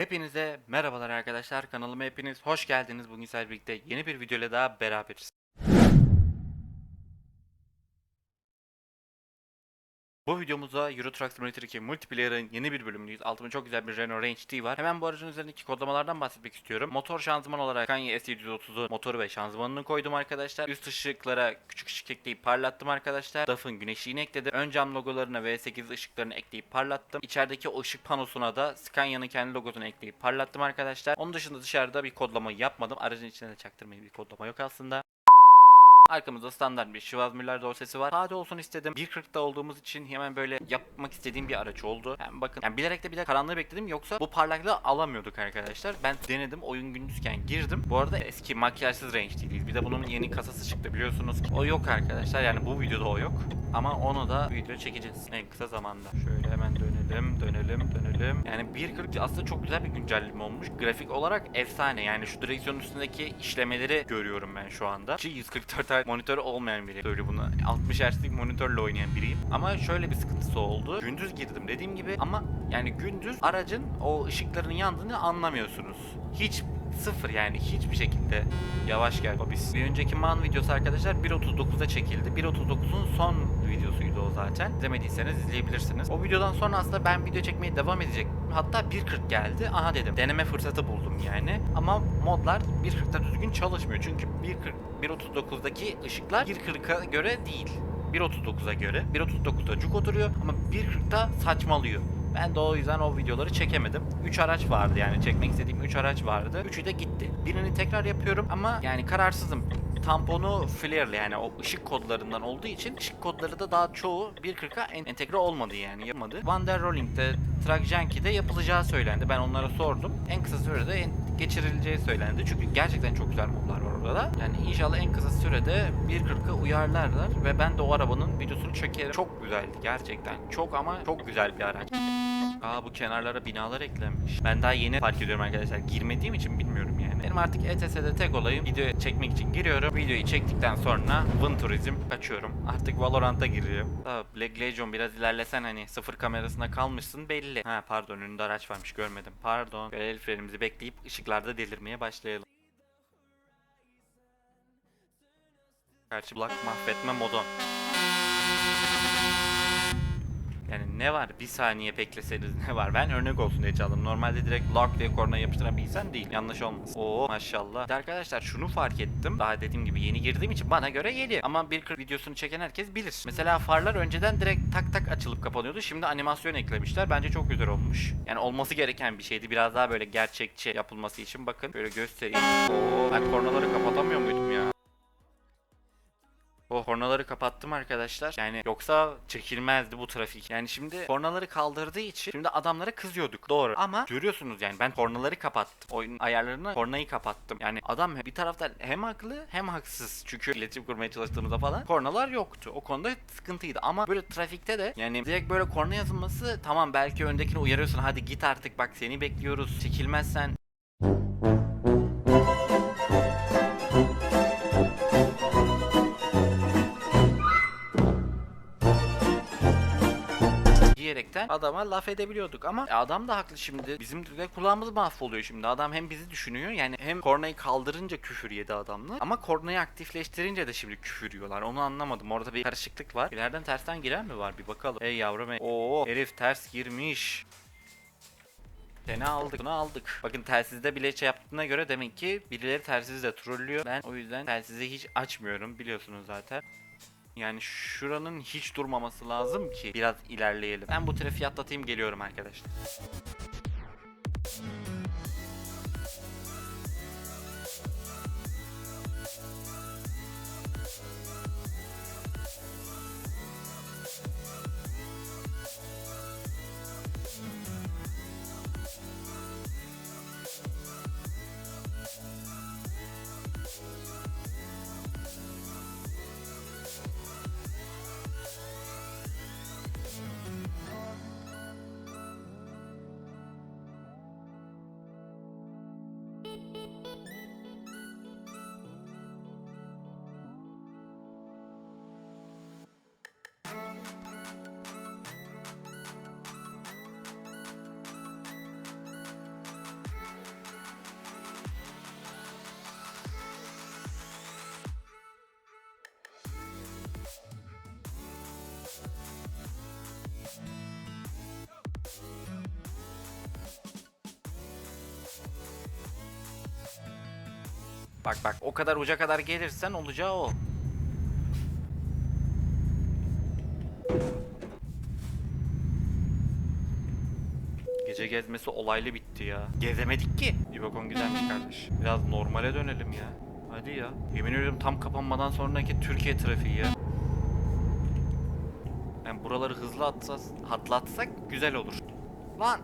Hepinize merhabalar arkadaşlar. Kanalıma hepiniz hoş geldiniz. Bugün sizlerle birlikte yeni bir videoyla daha beraberiz. Bu videomuzda Euro Truck Simulator 2 Multiplayer'ın yeni bir bölümündeyiz. Altımda çok güzel bir Renault Range T var. Hemen bu aracın üzerindeki kodlamalardan bahsetmek istiyorum. Motor şanzıman olarak Scania S730'u motoru ve şanzımanını koydum arkadaşlar. Üst ışıklara küçük ışık ekleyip parlattım arkadaşlar. DAF'ın güneşliğini ekledim. Ön cam logolarına V8 ışıklarını ekleyip parlattım. İçerideki ışık panosuna da Scania'nın kendi logosunu ekleyip parlattım arkadaşlar. Onun dışında dışarıda bir kodlama yapmadım. Aracın içine de çaktırmayın bir kodlama yok aslında. Arkamızda standart bir Schwarzmüller dosyası var. Sade olsun istedim. 1.40'da olduğumuz için hemen böyle yapmak istediğim bir araç oldu. Hem bakın yani bilerek de bir de karanlığı bekledim yoksa bu parlaklığı alamıyorduk arkadaşlar. Ben denedim oyun gündüzken girdim. Bu arada eski makyajsız range değiliz. Bir de bunun yeni kasası çıktı biliyorsunuz. O yok arkadaşlar yani bu videoda o yok. Ama onu da video çekeceğiz en kısa zamanda. Şöyle hemen dönelim, dönelim, dönelim. Yani 1.40 aslında çok güzel bir güncelleme olmuş. Grafik olarak efsane. Yani şu direksiyonun üstündeki işlemeleri görüyorum ben şu anda. Ki 144 Hz monitörü olmayan biri söylüyor bunu. 60 Hz'lik monitörle oynayan biriyim. Ama şöyle bir sıkıntısı oldu. Gündüz girdim dediğim gibi ama yani gündüz aracın o ışıklarının yandığını anlamıyorsunuz. Hiç sıfır yani hiçbir şekilde yavaş gel babis. Bir önceki man videosu arkadaşlar 1.39'da çekildi. 1.39'un son videosuydu o zaten. İzlemediyseniz izleyebilirsiniz. O videodan sonra aslında ben video çekmeye devam edecektim. Hatta 1.40 geldi. Aha dedim. Deneme fırsatı buldum yani. Ama modlar 1.40'da düzgün çalışmıyor. Çünkü 1.40 1.39'daki ışıklar 1.40'a göre değil. 1.39'a göre. 1.39'da cuk oturuyor ama 1.40'da saçmalıyor. Ben de o yüzden o videoları çekemedim. 3 araç vardı yani çekmek istediğim 3 araç vardı. Üçü de gitti. Birini tekrar yapıyorum ama yani kararsızım. Tamponu flare'li yani o ışık kodlarından olduğu için ışık kodları da daha çoğu 1.40'a en- entegre olmadı yani yapmadı. Van der Rolling'de, Track Junkie'de yapılacağı söylendi. Ben onlara sordum. En kısa sürede geçirileceği söylendi. Çünkü gerçekten çok güzel modlar var orada da. Yani inşallah en kısa sürede 1.40'a uyarlarlar ve ben de o arabanın videosunu çekerim. Çok güzeldi gerçekten. Çok ama çok güzel bir araç. Aa bu kenarlara binalar eklenmiş. Ben daha yeni fark ediyorum arkadaşlar. Girmediğim için bilmiyorum. Benim artık ETS'de tek olayım. Video çekmek için giriyorum. Videoyu çektikten sonra Vın Turizm açıyorum. Artık Valorant'a giriyorum. Daha Black Legion biraz ilerlesen hani sıfır kamerasına kalmışsın belli. Ha pardon önünde araç varmış görmedim. Pardon. Böyle el frenimizi bekleyip ışıklarda delirmeye başlayalım. Karşı Black mahvetme modon. Yani ne var bir saniye bekleseniz ne var? Ben örnek olsun diye çaldım. Normalde direkt lock diye korna insan değil. Yanlış olmasın. Oo maşallah. Bir arkadaşlar şunu fark ettim. Daha dediğim gibi yeni girdiğim için bana göre yeni. Ama bir 40 videosunu çeken herkes bilir. Mesela farlar önceden direkt tak tak açılıp kapanıyordu. Şimdi animasyon eklemişler. Bence çok güzel olmuş. Yani olması gereken bir şeydi. Biraz daha böyle gerçekçi yapılması için bakın. Böyle göstereyim. Oo ben kornaları kapatamıyor muydum ya? O kornaları kapattım arkadaşlar. Yani yoksa çekilmezdi bu trafik. Yani şimdi kornaları kaldırdığı için şimdi adamlara kızıyorduk. Doğru. Ama görüyorsunuz yani ben kornaları kapattım. Oyun ayarlarını kornayı kapattım. Yani adam bir taraftan hem haklı hem haksız. Çünkü iletişim kurmaya çalıştığımızda falan kornalar yoktu. O konuda sıkıntıydı. Ama böyle trafikte de yani direkt böyle korna yazılması tamam belki öndekini uyarıyorsun. Hadi git artık bak seni bekliyoruz. Çekilmezsen diyerekten adama laf edebiliyorduk ama e, adam da haklı şimdi bizim de kulağımız mahvoluyor şimdi adam hem bizi düşünüyor yani hem kornayı kaldırınca küfür yedi adamlar ama kornayı aktifleştirince de şimdi küfür yiyorlar onu anlamadım orada bir karışıklık var ileriden tersten giren mi var bir bakalım ey yavrum ey. Oo herif ters girmiş seni aldık. Bunu aldık. Bakın telsizde bile şey yaptığına göre demek ki birileri telsizde trollüyor. Ben o yüzden telsizi hiç açmıyorum biliyorsunuz zaten. Yani şuranın hiç durmaması lazım ki biraz ilerleyelim. Ben bu trafiği atlatayım geliyorum arkadaşlar. Bak bak o kadar uca kadar gelirsen olacağı o. Gece gezmesi olaylı bitti ya. Gezemedik ki. Ibakon güzelmiş kardeş. Biraz normale dönelim ya. Hadi ya. Yemin ediyorum tam kapanmadan sonraki Türkiye trafiği ya. Yani buraları hızlı atsak, atlatsak güzel olur. Lan!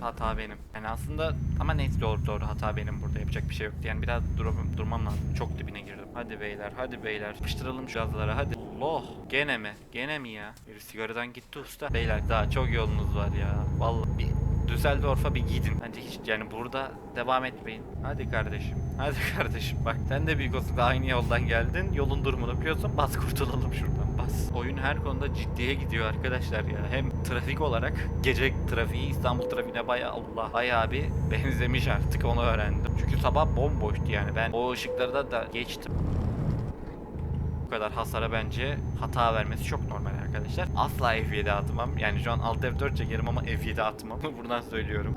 Hata benim. Yani aslında ama neyse doğru doğru hata benim burada yapacak bir şey yoktu. Yani biraz duramam, durmam lazım. Çok dibine girdim. Hadi beyler hadi beyler. Yapıştıralım şu gazlara hadi. Allah! Gene mi? Gene mi ya? Bir sigaradan gitti usta. Beyler daha çok yolunuz var ya. Vallahi bir Düsseldorf'a bir gidin. Bence hiç yani burada devam etmeyin. Hadi kardeşim. Hadi kardeşim bak sen de büyük olsun aynı yoldan geldin. Yolun durumunu biliyorsun. Bas kurtulalım şuradan bas. Oyun her konuda ciddiye gidiyor arkadaşlar ya. Hem trafik olarak gece trafiği İstanbul trafiğine bayağı Allah bayağı bir benzemiş artık onu öğrendim. Çünkü sabah bomboştu yani ben o ışıkları da geçtim. Bu kadar hasara bence hata vermesi çok normal arkadaşlar. Asla F7 atmam. Yani şu an Alt F4 çekerim ama F7 atmam. Buradan söylüyorum.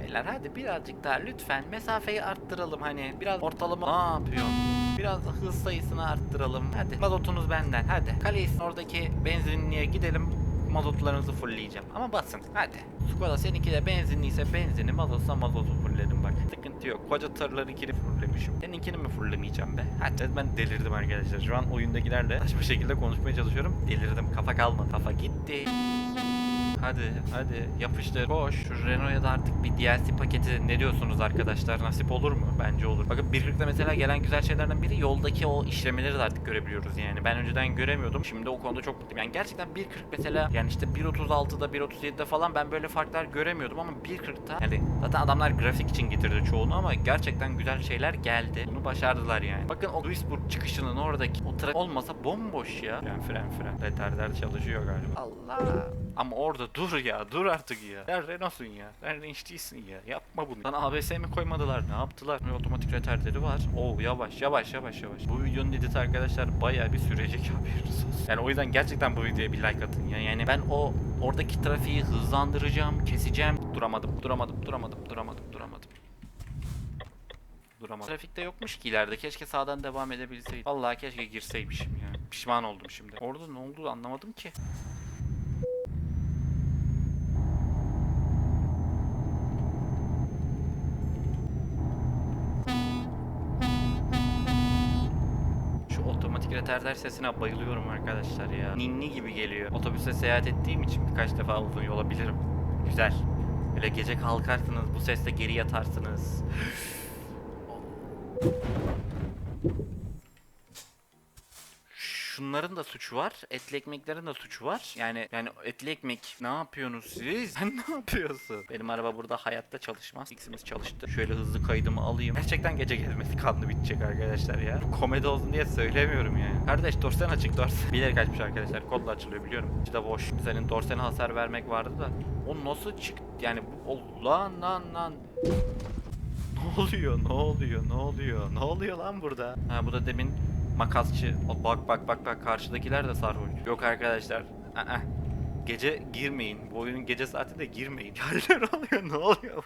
Beyler hadi birazcık daha lütfen mesafeyi arttıralım hani biraz ortalama ne yapıyorsun? Biraz hız sayısını arttıralım. Hadi mazotunuz benden hadi. Kaleyisin oradaki benzinliğe gidelim. Mazotlarınızı fullleyeceğim. Ama basın hadi. Skoda seninki de benzinliyse benzini mazotsa mazotu fullledim bak. Sıkıntı yok. Koca tırlarınkini fulllemişim. Seninkini mi fulllemeyeceğim be? Hadi ben delirdim arkadaşlar. Şu an oyundakilerle saçma şekilde konuşmaya çalışıyorum. Delirdim. Kafa kalmadı. Kafa gitti. Hadi hadi yapıştır. Boş. Şu Renault'a da artık bir DLC paketi ne diyorsunuz arkadaşlar? Nasip olur mu? Bence olur. Bakın 1.40'da mesela gelen güzel şeylerden biri yoldaki o işlemeleri de artık görebiliyoruz yani. Ben önceden göremiyordum. Şimdi o konuda çok mutluyum. Yani gerçekten 1.40 mesela yani işte 1.36'da 1.37'de falan ben böyle farklar göremiyordum ama 1.40'da yani zaten adamlar grafik için getirdi çoğunu ama gerçekten güzel şeyler geldi. Bunu başardılar yani. Bakın o Duisburg çıkışının oradaki o trafik olmasa bomboş ya. Fren fren fren. Retarder çalışıyor galiba. Allah. Ama orada dur ya dur artık ya. Sen Renault'sun ya. Sen Range değilsin ya. Yapma bunu. Sana ABS mi koymadılar? Ne yaptılar? Bir Otomatik retarderi var. Oo yavaş yavaş yavaş yavaş. Bu videonun editi arkadaşlar bayağı bir sürecek haberiniz olsun. Yani o yüzden gerçekten bu videoya bir like atın ya. Yani ben o oradaki trafiği hızlandıracağım, keseceğim. Duramadım, duramadım, duramadım, duramadım, duramadım. Duramadım. Trafikte yokmuş ki ileride. Keşke sağdan devam edebilseydim. Vallahi keşke girseymişim ya. Pişman oldum şimdi. Orada ne oldu anlamadım ki. Şu otomatik retarder sesine bayılıyorum arkadaşlar ya. Ninni gibi geliyor. Otobüste seyahat ettiğim için birkaç defa uzun yola bilirim. Güzel. Böyle gece kalkarsınız, bu sesle geri yatarsınız. Şunların da suçu var. Etli ekmeklerin de suçu var. Yani yani etli ekmek ne yapıyorsunuz siz? Sen ne yapıyorsun? Benim araba burada hayatta çalışmaz. X'imiz çalıştı. Şöyle hızlı kaydımı alayım. Gerçekten gece gezmesi kanlı bitecek arkadaşlar ya. Bu komedi olsun diye söylemiyorum yani. Kardeş dorsen açık dorsen. Bilerek kaçmış arkadaşlar. Kodla açılıyor biliyorum. De boş. Senin dorsene hasar vermek vardı da. O nasıl çıktı? Yani bu o lan lan lan. Ne oluyor? Ne oluyor? Ne oluyor? Ne oluyor lan burada? Ha bu da demin makasçı. O, bak bak bak bak karşıdakiler de sarhoş. Yok arkadaşlar. Aa, gece girmeyin. Bu oyunun gece saati de girmeyin. Neler oluyor? Ne oluyor?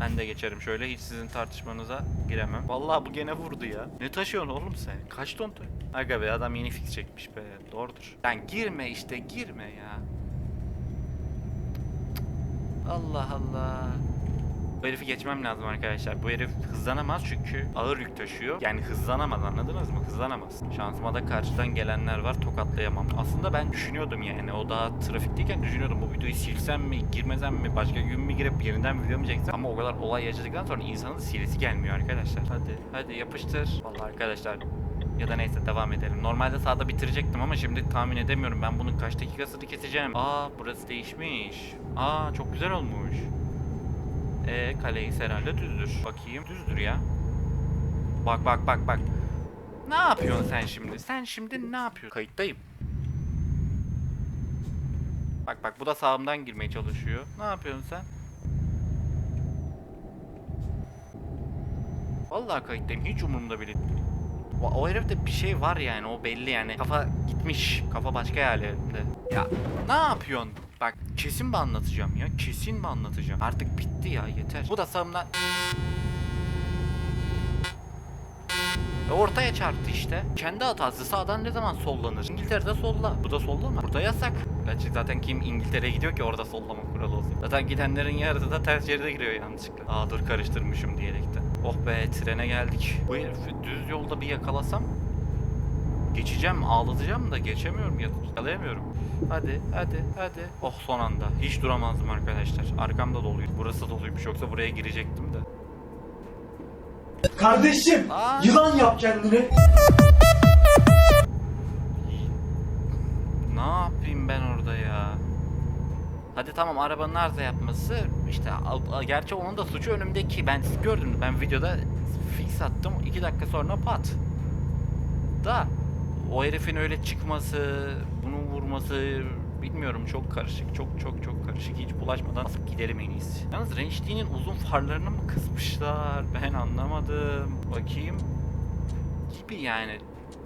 Ben de geçerim şöyle hiç sizin tartışmanıza giremem. Vallahi bu gene vurdu ya. Ne taşıyorsun oğlum sen? Kaç ton taşıyorsun? Aga be adam yeni fix çekmiş be. Doğrudur. Lan girme işte girme ya. Allah Allah. Bu herifi geçmem lazım arkadaşlar. Bu herif hızlanamaz çünkü ağır yük taşıyor. Yani hızlanamaz anladınız mı? Hızlanamaz. Şansıma da karşıdan gelenler var tokatlayamam. Aslında ben düşünüyordum yani o daha trafikteyken düşünüyordum bu videoyu silsem mi girmesem mi başka gün mü girip yeniden video mu çeksem ama o kadar olay yaşadıktan sonra insanın silesi gelmiyor arkadaşlar. Hadi hadi yapıştır. Vallahi arkadaşlar ya da neyse devam edelim. Normalde sağda bitirecektim ama şimdi tahmin edemiyorum. Ben bunun kaç dakikasını keseceğim. Aa burası değişmiş. Aa çok güzel olmuş. E kaleyi herhalde düzdür. Bakayım düzdür ya. Bak bak bak bak. Ne yapıyorsun sen şimdi? Sen şimdi ne yapıyorsun? Kayıttayım. Bak bak bu da sağımdan girmeye çalışıyor. Ne yapıyorsun sen? Vallahi kayıttayım. Hiç umurumda bile. O, o herifte bir şey var yani o belli yani. Kafa gitmiş. Kafa başka yerlerinde. Ya ne yapıyorsun? Bak kesin mi anlatacağım ya? Kesin mi anlatacağım? Artık bitti ya yeter. Bu da sağımdan... E, Ortaya çarptı işte. Kendi hatası sağdan ne zaman sollanır? İngiltere'de solla. Bu da sollama. Burada yasak. Gerçi zaten kim İngiltere'ye gidiyor ki orada sollama kuralı olsun. Zaten gidenlerin yarısı da ters şeride giriyor yanlışlıkla. Aa dur karıştırmışım diyerekten. Oh be trene geldik. Bu herifi düz yolda bir yakalasam Geçeceğim, ağlatacağım da geçemiyorum ya yakalayamıyorum. Hadi, hadi, hadi. Oh son anda. Hiç duramazdım arkadaşlar. Arkamda doluydu. Burası doluymuş yoksa buraya girecektim de. Kardeşim Aa. yılan yap kendini. Ne yapayım ben orada ya? Hadi tamam arabanın arıza yapması işte gerçi onun da suçu önümdeki ben gördüm ben videoda fix attım 2 dakika sonra pat. Da o herifin öyle çıkması, bunu vurması bilmiyorum çok karışık çok çok çok karışık hiç bulaşmadan basıp gidelim en iyisi. Yalnız Range D'nin uzun farlarını mı kısmışlar ben anlamadım. Bakayım. Gibi yani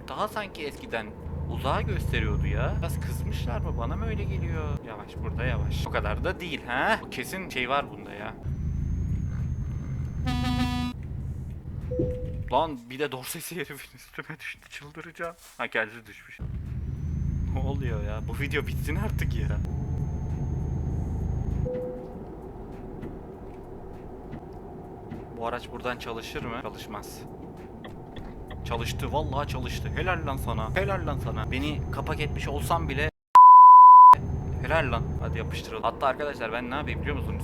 daha sanki eskiden uzağa gösteriyordu ya. Biraz kızmışlar mı? Bana mı öyle geliyor? Yavaş burada yavaş. O kadar da değil ha? Kesin şey var bunda ya. Lan bir de dorsesi herifin üstüme düştü. Çıldıracağım. Ha kendisi düşmüş. Ne oluyor ya? Bu video bitsin artık ya. Bu araç buradan çalışır mı? Çalışmaz. Çalıştı vallahi çalıştı. Helal lan sana. Helal lan sana. Beni kapak etmiş olsam bile Helal lan. Hadi yapıştıralım. Hatta arkadaşlar ben ne yapayım biliyor musunuz?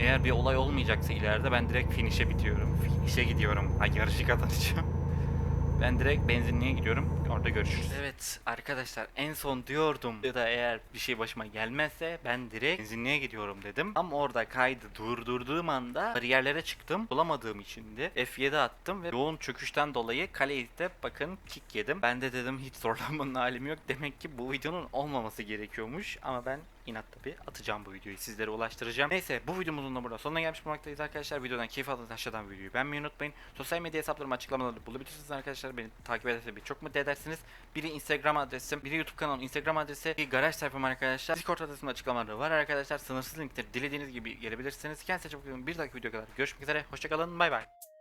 Eğer bir olay olmayacaksa ileride ben direkt finish'e bitiyorum. Finish'e gidiyorum. Ha yarışı kazanacağım. Ben direkt benzinliğe gidiyorum. Orada görüşürüz. Evet arkadaşlar en son diyordum ya da eğer bir şey başıma gelmezse ben direkt benzinliğe gidiyorum dedim. Ama orada kaydı durdurduğum anda bariyerlere çıktım. Bulamadığım içindi. F7 attım ve yoğun çöküşten dolayı kaleyde bakın kick yedim. Ben de dedim hiç zorlanmanın halimi yok. Demek ki bu videonun olmaması gerekiyormuş. Ama ben inat tabi atacağım bu videoyu sizlere ulaştıracağım. Neyse bu videomuzun da burada sonuna gelmiş bulunmaktayız arkadaşlar. Videodan keyif aldığınız aşağıdan videoyu beğenmeyi unutmayın. Sosyal medya hesaplarımı açıklamalarda bulabilirsiniz arkadaşlar. Beni takip ederseniz beni çok mutlu edersiniz. Biri Instagram adresim, biri YouTube kanalım Instagram adresi, bir garaj sayfam arkadaşlar. Discord adresim açıklamalarda var arkadaşlar. Sınırsız linkleri dilediğiniz gibi gelebilirsiniz. Kendinize çok iyi. Bir dahaki videoya kadar görüşmek üzere. Hoşçakalın. Bay bay.